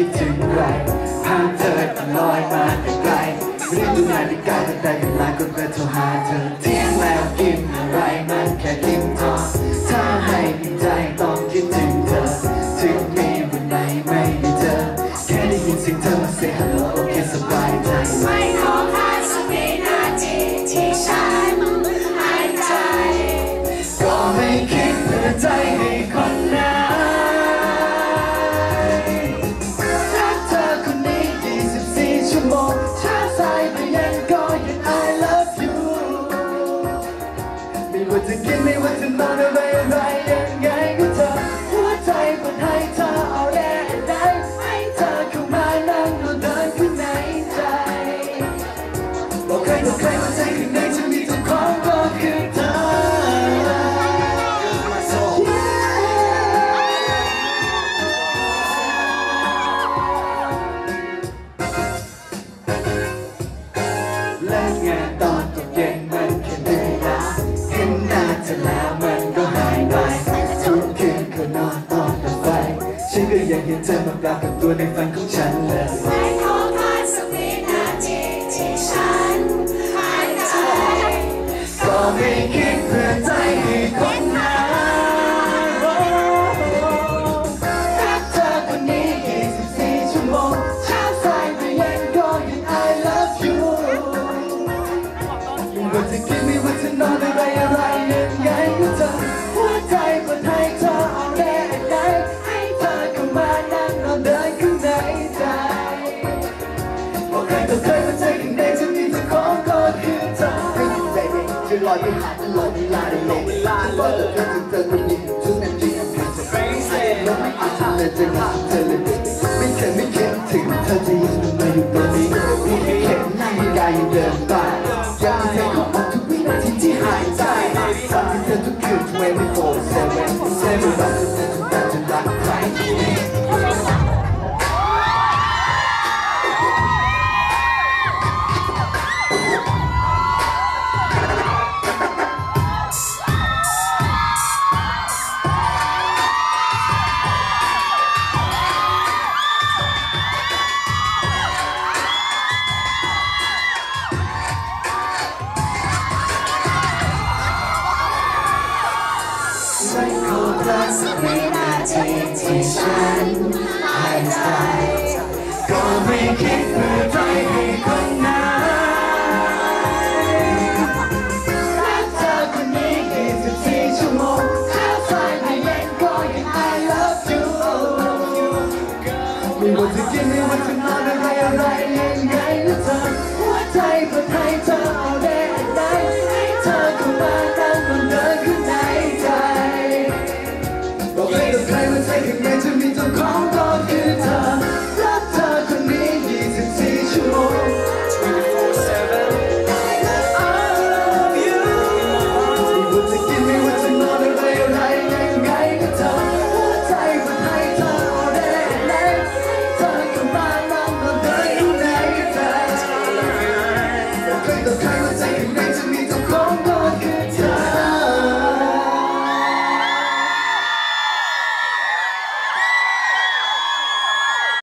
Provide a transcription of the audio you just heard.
คิดถึงใครภาพเธอลอยมาแต่ไกลไม่รู้ดูนาฬิกาแต่แต่กันมาก็เพื่อโทรหาเธอเที่ยงแล้วกินอะไรมันแค่ทิ้งทอถ้าให้ใจต้องคิดถึงเธอ ถึงมีวันไหนไม่ได้เจอ แค่ได้ยินเสียงเธอ say hello เธอมาปรากับตัวในฝันของฉันเลย ไปหาตลอดเวลาในโลกลาเลิกถ้าเธอคนนี้ทุกนาทีแผ่นจะเฟรนเซ่แล้ไม่อาจทำเลยจะฆ่าเธอเลยไม่เคยไม่เคยถึงเธอจะยังมาอยู่ตรงนี้ไม่เคยนั่งกายยังเดินไป ฉันขอเธอสักวินาทีที่ฉันหายใจก็ไม่คิด